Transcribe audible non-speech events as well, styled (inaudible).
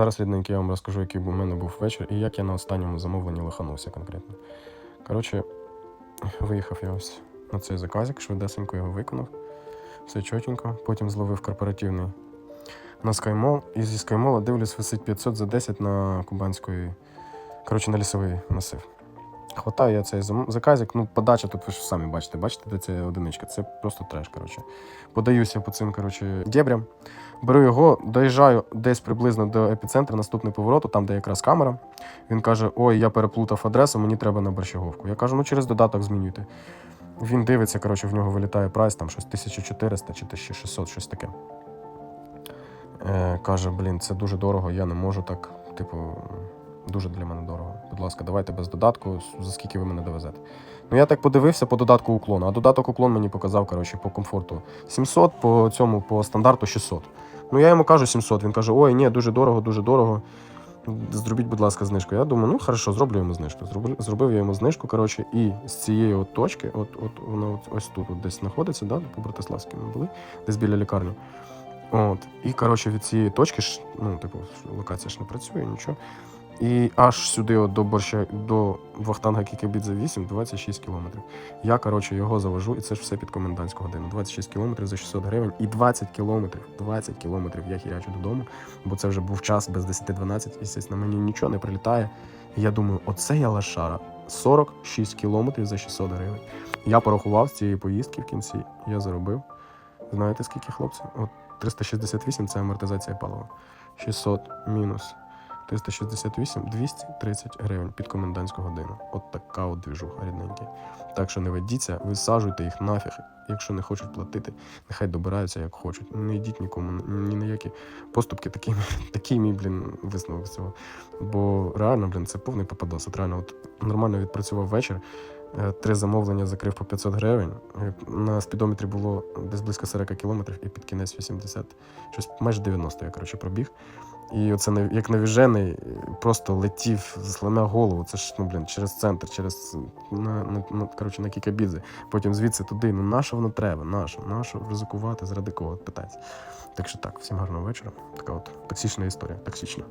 Зараз, рідненький, я вам розкажу, який у мене був вечір і як я на останньому замовленні лиханувся конкретно. Коротше, виїхав я ось на цей заказик, швидесенько його виконав. Все чотенько. Потім зловив корпоративний на скаймол. І зі скаймола дивлюсь, висить 500 за 10 на кубанської, коротше, на лісовий масив. Хватаю я цей заказик, ну, подача тут ви ж самі бачите, бачите, де це одиничка. Це просто треш, коротше. Подаюся по цим, коротше, дєбрям. Беру його, доїжджаю десь приблизно до епіцентру, наступний поворот, там, де якраз камера. Він каже: Ой, я переплутав адресу, мені треба на борщаговку. Я кажу, ну через додаток змінюйте. Він дивиться, коротше, в нього вилітає прайс, там щось 1400 чи 1600, щось таке. Е, каже, блін, це дуже дорого, я не можу так, типу, дуже для мене дорого. Будь ласка, давайте без додатку, за скільки ви мене довезете. Ну я так подивився по додатку уклону, а додаток уклон мені показав, коротше, по комфорту 700, по цьому, по стандарту 600. Ну я йому кажу 700, він каже, ой, ні, дуже дорого, дуже дорого. Зробіть, будь ласка, знижку. Я думаю, ну хорошо, зроблю йому знижку. Зробив, зробив я йому знижку, коротше, і з цієї от точки, от, от воно от ось тут от десь знаходиться, да, по Братиславській ми були, десь біля лікарні. От. І, коротше, від цієї точки ну, типу, локація ж не працює, нічого. І аж сюди, от до борща, до Вахтанга Кікабідзе 8, 26 кілометрів. Я, коротше, його завожу, і це ж все під комендантську годину. 26 кілометрів за 600 гривень і 20 кілометрів, 20 кілометрів я хірячу додому, бо це вже був час без 10-12, і звісно, мені нічого не прилітає. І я думаю, оце я лошара. 46 кілометрів за 600 гривень. Я порахував з цієї поїздки в кінці, я заробив. Знаєте, скільки хлопців? От 368 це амортизація палива. 600 мінус 368 230 гривень під комендантську годину. От така от двіжуха рідненькі. Так що не ведіться, висаджуйте їх нафіг. Якщо не хочуть платити, нехай добираються як хочуть. Не йдіть нікому ні на які поступки. Такий, (laughs) такий мій, блін, висновок з цього. Бо реально, блін, це повний попадос. От реально, от нормально відпрацював вечір. Е, Три замовлення закрив по 500 гривень. Е, На спідометрі було десь близько 40 кілометрів, і під кінець 80, щось майже 90 я коротше пробіг. І оце не як навіжений, просто летів, зламя голову. Це ж ну блін, через центр, через на, на, на коротше, на кікабідзе. Потім звідси туди. Ну нащо воно треба? На що? Ризикувати? Заради кого? Питається. Так що так, всім гарного вечора. Така от токсична історія. Токсична.